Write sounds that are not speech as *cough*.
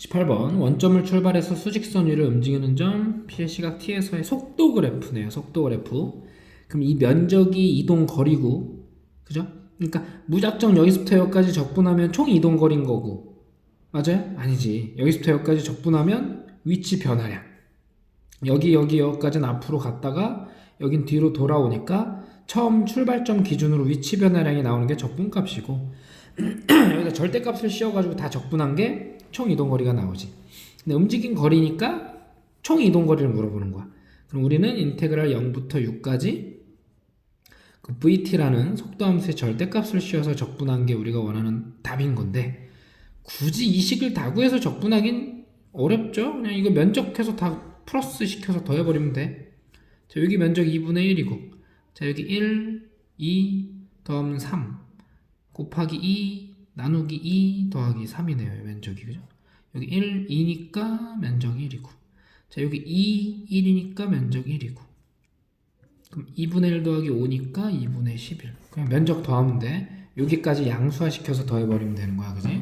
18번 원점을 출발해서 수직선 위를 움직이는 점 P의 시각 T에서의 속도 그래프네요. 속도 그래프. 그럼 이 면적이 이동 거리고 그죠? 그러니까 무작정 여기서부터 여기까지 적분하면 총 이동 거리인 거고 맞아요? 아니지. 여기서부터 여기까지 적분하면 위치 변화량. 여기 여기 여기까지는 앞으로 갔다가 여긴 뒤로 돌아오니까 처음 출발점 기준으로 위치 변화량이 나오는 게 적분값이고 *clears throat* 여기다 절대값을 씌워가지고 다 적분한 게 총 이동 거리가 나오지. 근데 움직인 거리니까 총 이동 거리를 물어보는 거야. 그럼 우리는 인테그랄 0부터 6까지 그 VT라는 속도 함수의 절대값을 씌워서 적분한 게 우리가 원하는 답인 건데 굳이 이 식을 다 구해서 적분하긴 어렵죠. 그냥 이거 면적해서 다 플러스 시켜서 더해버리면 돼. 자, 여기 면적 2분의 1이고 자 여기 1, 2 더하면 3 곱하기 2 나누기 2 더하기 3이네요 면적이. 그죠? 여기 1, 2니까 면적이 1이고. 자 여기 2, 1이니까 면적이 1이고. 그럼 2분의 1 더하기 5니까 2분의 11 그냥 면적 더하면 돼. 여기까지 양수화 시켜서 더해버리면 되는 거야 그지?